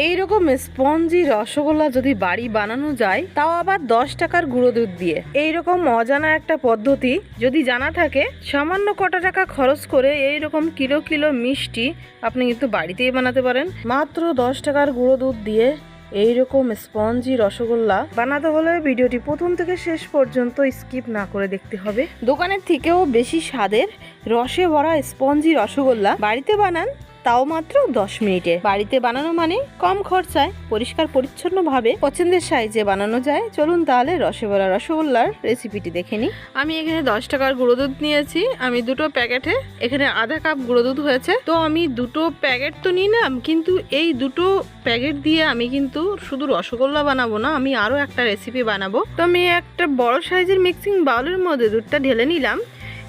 এইরকম স্পঞ্জি রসগোল্লা যদি বাড়ি বানানো যায়, তাও আবার দশ টাকার গুঁড়ো দুধ দিয়ে। এইরকম অজানা একটা পদ্ধতি যদি জানা থাকে, সামান্য কটা টাকা খরচ করে এইরকম কিলো কিলো মিষ্টি আপনি কিন্তু বাড়িতেই বানাতে পারেন। মাত্র দশ টাকার গুঁড়ো দুধ দিয়ে এইরকম স্পঞ্জি রসগোল্লা বানাতে হলে ভিডিওটি প্রথম থেকে শেষ পর্যন্ত স্কিপ না করে দেখতে হবে। দোকানের থেকেও বেশি স্বাদের রসে ভরা স্পঞ্জি রসগোল্লা বাড়িতে বানান তাও মাত্র দশ মিনিটে। বাড়িতে বানানো মানে কম খরচায়, পরিষ্কার পরিচ্ছন্নভাবে পছন্দের সাইজে বানানো যায়। চলুন তাহলে রসে ভরা রসগোল্লার রেসিপিটি দেখে নিই। আমি এখানে দশ টাকার গুঁড়ো দুধ নিয়েছি। আমি দুটো প্যাকেটে এখানে আধা কাপ গুঁড়ো দুধ হয়েছে। তো আমি দুটো প্যাকেট তো নিলাম, কিন্তু এই দুটো প্যাকেট দিয়ে আমি কিন্তু শুধু রসগোল্লা বানাবো না, আমি আরও একটা রেসিপি বানাবো। তো আমি একটা বড় সাইজের মিক্সিং বাউলের মধ্যে দুধটা ঢেলে নিলাম।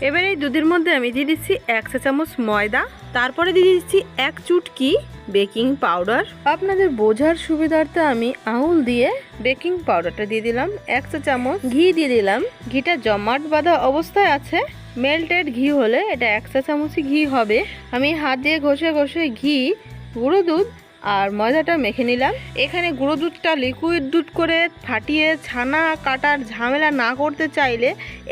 এবার এই দুধের মধ্যে আমি দিয়ে দিচ্ছি এক চা চামচ ময়দা, তারপরে দিয়ে দিচ্ছি এক চুটকি বেকিং পাউডার। আপনাদের বোঝার সুবিধার্থে আমি আঙুল দিয়ে বেকিং পাউডারটা দিয়ে দিলাম, এক চা চামচ ঘি দিয়ে দিলাম। ঘিটা জমাট বাঁধা অবস্থায় আছে, মেল্টেড ঘি হলে এটা এক চা চামচই ঘি হবে। আমি হাত দিয়ে ঘষে ঘষে ঘি, গুঁড়ো দুধ আর ময়দাটা মেখে নিলাম। এখানে গুঁড়ো দুধটা লিকুইড দুধ করে ফাটিয়ে ছানা কাটার ঝামেলা না করতে চাইলে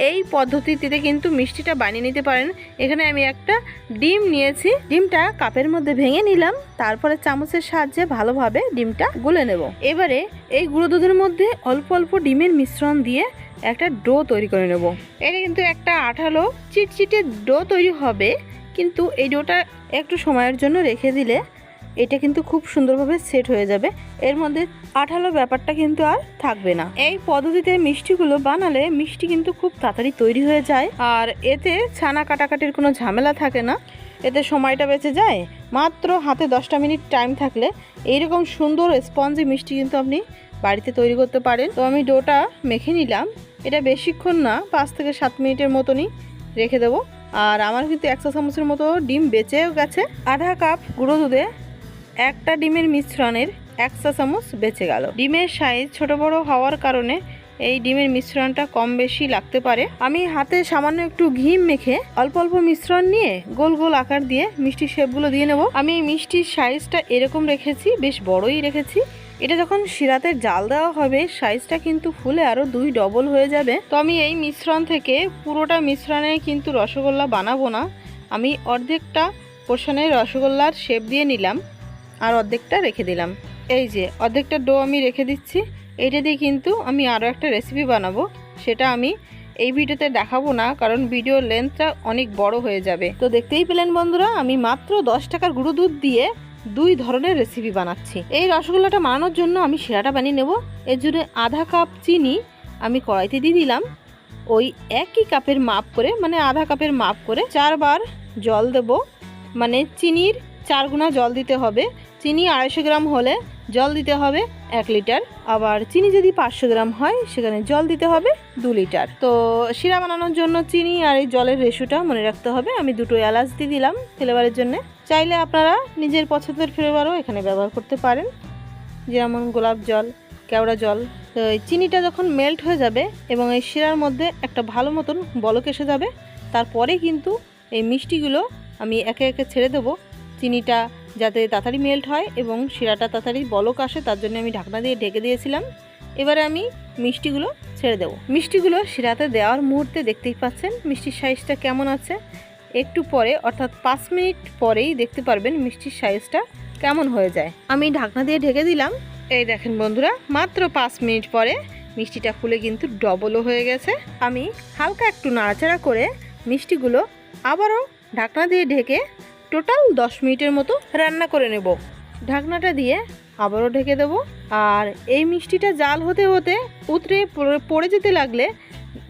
এই পদ্ধতিতে কিন্তু মিষ্টিটা বানিয়ে নিতে পারেন। এখানে আমি একটা ডিম নিয়েছি। ডিমটা কাপের মধ্যে ভেঙে নিলাম। তারপরে চামচের সাহায্যে ভালোভাবে ডিমটা গুলে নেব। এবারে এই গুঁড়ো দুধের মধ্যে অল্প অল্প ডিমের মিশ্রণ দিয়ে একটা ডো তৈরি করে নেব। এটা কিন্তু একটা আঠালো চিটচিটে ডো তৈরি হবে। কিন্তু এই ডোটা একটু সময়ের জন্য রেখে দিলে এটা কিন্তু খুব সুন্দরভাবে সেট হয়ে যাবে। এর মধ্যে আঠালো ব্যাপারটা কিন্তু আর থাকবে না। এই পদ্ধতিতে মিষ্টিগুলো বানালে মিষ্টি কিন্তু খুব তাড়াতাড়ি তৈরি হয়ে যায়। আর এতে ছানা কাটাকাটির কোনো ঝামেলা থাকে না। এতে সময়টা বেঁচে যায়। মাত্র হাতে দশটা মিনিট টাইম থাকলে এইরকম সুন্দর স্পঞ্জি মিষ্টি কিন্তু আপনি বাড়িতে তৈরি করতে পারেন। তো আমি ডোটা মেখে নিলাম। এটা বেশিক্ষণ না, পাঁচ থেকে সাত মিনিটের মতনই রেখে দেবো। আর আমার কিন্তু একশো চামচের মতো ডিম বেঁচেও গেছে। আধা কাপ গুঁড়ো দুধে একটা ডিমের মিশ্রণের এক চা চামচ বেঁচে গেল। ডিমের সাইজ ছোট বড় হওয়ার কারণে এই ডিমের মিশ্রণটা কম বেশি লাগতে পারে। আমি হাতে সামান্য একটু ঘি মেখে অল্প অল্প মিশ্রণ নিয়ে গোল গোল আকার দিয়ে মিষ্টির শেপগুলো দিয়ে নেব। আমি এই মিষ্টির সাইজটা এরকম রেখেছি, বেশ বড়ই রেখেছি। এটা যখন শিরাতে জাল দেওয়া হবে সাইজটা কিন্তু ফুলে আরও দুই ডবল হয়ে যাবে। তো আমি এই মিশ্রণ থেকে পুরোটা মিশ্রণে কিন্তু রসগোল্লা বানাবো না। আমি অর্ধেকটা পোষণের রসগোল্লার শেপ দিয়ে নিলাম। আর অর্ধেকটা রেখে দিলাম। এই যে, অর্ধেকটা ডো আমি রেখে দিচ্ছি। এইটা দিয়ে কিন্তু আমি আরও একটা রেসিপি বানাবো। সেটা আমি এই ভিডিওতে দেখাবো না, কারণ ভিডিওর লেন্থটা অনেক বড় হয়ে যাবে। তো দেখতেই পেলেন বন্ধুরা, আমি মাত্র দশ টাকার গুঁড়ো দুধ দিয়ে দুই ধরনের রেসিপি বানাচ্ছি। এই রসগোল্লাটা বানানোর জন্য আমি শিরাটা বানিয়ে নেব। এর জন্য আধা কাপ চিনি আমি কড়াইতে দিয়ে দিলাম। ওই একই কাপের মাপ করে মানে আধা কাপের মাপ করে চারবার জল দেব। মানে চিনির চার গুণা জল দিতে হবে। চিনি আড়াইশো গ্রাম হলে জল দিতে হবে এক লিটার। আবার চিনি যদি পাঁচশো গ্রাম হয়, সেখানে জল দিতে হবে দু লিটার। তো শিরা বানানোর জন্য চিনি আর এই জলের রেশুটা মনে রাখতে হবে। আমি দুটো এলাচ দিয়ে দিলাম ফ্লেভারের জন্য। চাইলে আপনারা নিজের পছন্দের ফ্লেভারও এখানে ব্যবহার করতে পারেন। যেমন গোলাপ জল, কেওড়া জল। তো এই চিনিটা যখন মেল্ট হয়ে যাবে এবং এই শিরার মধ্যে একটা ভালো মতন বলক এসে যাবে, তারপরে কিন্তু এই মিষ্টিগুলো আমি একে একে ছেড়ে দেবো। চিনিটা যাতে তাড়াতাড়ি মেল্ট হয় এবং শিরাটা তাড়াতাড়ি বলক আসে, তার জন্য আমি ঢাকনা দিয়ে ঢেকে দিয়েছিলাম। এবারে আমি মিষ্টিগুলো ছেড়ে দেবো। মিষ্টিগুলো শিরাতে দেওয়ার মুহূর্তে দেখতেই পাচ্ছেন মিষ্টির সাইজটা কেমন আছে। একটু পরে, অর্থাৎ পাঁচ মিনিট পরেই দেখতে পারবেন মিষ্টির সাইজটা কেমন হয়ে যায়। আমি ঢাকনা দিয়ে ঢেকে দিলাম। এই দেখেন বন্ধুরা, মাত্র পাঁচ মিনিট পরে মিষ্টিটা ফুলে কিন্তু ডবলও হয়ে গেছে। আমি হালকা একটু নাড়াচাড়া করে মিষ্টিগুলো আবারও ঢাকনা দিয়ে ঢেকে টোটাল দশ মিনিটের মতো রান্না করে নেব। ঢাকনাটা দিয়ে আবারও ঢেকে দেবো। আর এই মিষ্টিটা জাল হতে হতে উতরে পড়ে- পড়ে যেতে লাগলে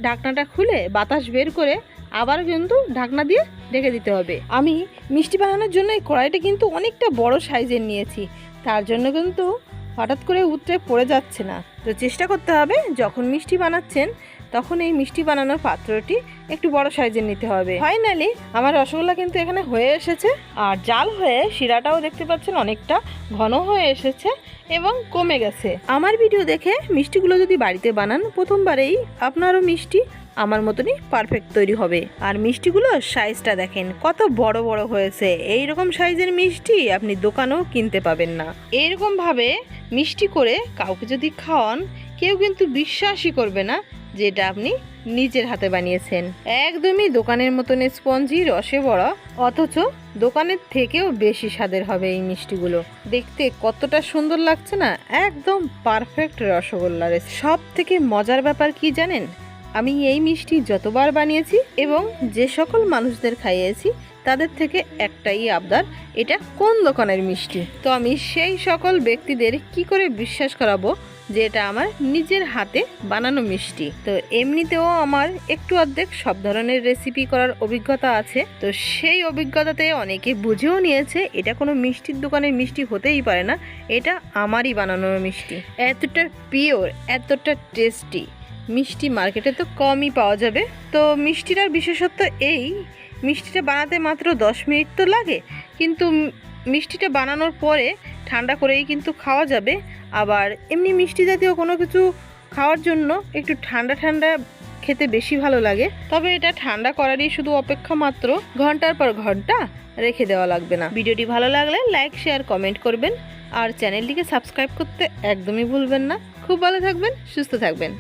ঢাকনাটা খুলে বাতাস বের করে আবার কিন্তু ঢাকনা দিয়ে ঢেকে দিতে হবে। আমি মিষ্টি বানানোর জন্য এই কড়াইটা কিন্তু অনেকটা বড় সাইজের নিয়েছি। তার জন্য কিন্তু হঠাৎ করে উতরে পড়ে যাচ্ছে না। তো চেষ্টা করতে হবে যখন মিষ্টি বানাচ্ছেন তখন এই মিষ্টি বানানোর পাত্রটি একটু বড় সাইজের নিতে হবে। ফাইনালি আমার রসগোল্লা কিন্তু এখানে হয়ে এসেছে। আর জাল হয়ে শিরাটাও দেখতে পাচ্ছেন অনেকটা ঘন হয়ে এসেছে এবং কমে গেছে। আমার ভিডিও দেখে মিষ্টিগুলো যদি বাড়িতে বানান, প্রথমবারেই আপনারও মিষ্টি আমার মতনই পারফেক্ট তৈরি হবে। আর মিষ্টিগুলো সাইজটা দেখেন, কত বড় বড় হয়েছে। এই রকম সাইজের মিষ্টি আপনি দোকানেও কিনতে পাবেন না। এইরকম ভাবে মিষ্টি করে কাউকে যদি খাওয়ান, কেউ কিন্তু বিশ্বাসই করবে না যে এটা আপনি নিজের হাতে বানিয়েছেন। একদমই দোকানের মতন স্পঞ্জি, রসে বড়া, অথচ দোকানের থেকেও বেশি স্বাদের হবে এই মিষ্টিগুলো। দেখতে কতটা সুন্দর লাগছে না? একদম পারফেক্ট রসগোল্লার সব থেকে মজার ব্যাপার কি জানেন? আমি এই মিষ্টি যতবার বানিয়েছি এবং যে সকল মানুষদের খাইয়েছি, তাদের থেকে একটাই আবদার, এটা কোন দোকানের মিষ্টি? তো আমি সেই সকল ব্যক্তিদের কি করে বিশ্বাস করাবো? যে এটা আমার নিজের হাতে বানানো মিষ্টি। তো এমনিতেও আমার একটু অর্ধেক সব ধরনের রেসিপি করার অভিজ্ঞতা আছে। তো সেই অভিজ্ঞতাতে অনেকে বুঝেও নিয়েছে, এটা কোনো মিষ্টির দোকানের মিষ্টি হতেই পারে না, এটা আমারই বানানো মিষ্টি। এতটা পিওর এতটা টেস্টি মিষ্টি মার্কেটে তো কমই পাওয়া যাবে। তো মিষ্টিটার বিশেষত্ব এই, মিষ্টিটা বানাতে মাত্র দশ মিনিট তো লাগে, কিন্তু মিষ্টিটা বানানোর পরে ঠান্ডা করেই কিন্তু খাওয়া যাবে। আবার এমনি মিষ্টি জাতীয় কোনো কিছু খাওয়ার জন্য একটু ঠান্ডা ঠান্ডা খেতে বেশি ভালো লাগে। তবে এটা ঠান্ডা করারই শুধু অপেক্ষা মাত্র ঘণ্টার পর ঘণ্টা রেখে দেওয়া লাগবে না। ভিডিওটি ভালো লাগলে লাইক, শেয়ার, কমেন্ট করবেন। আর চ্যানেলটিকে সাবস্ক্রাইব করতে একদমই ভুলবেন না। খুব ভালো থাকবেন, সুস্থ থাকবেন।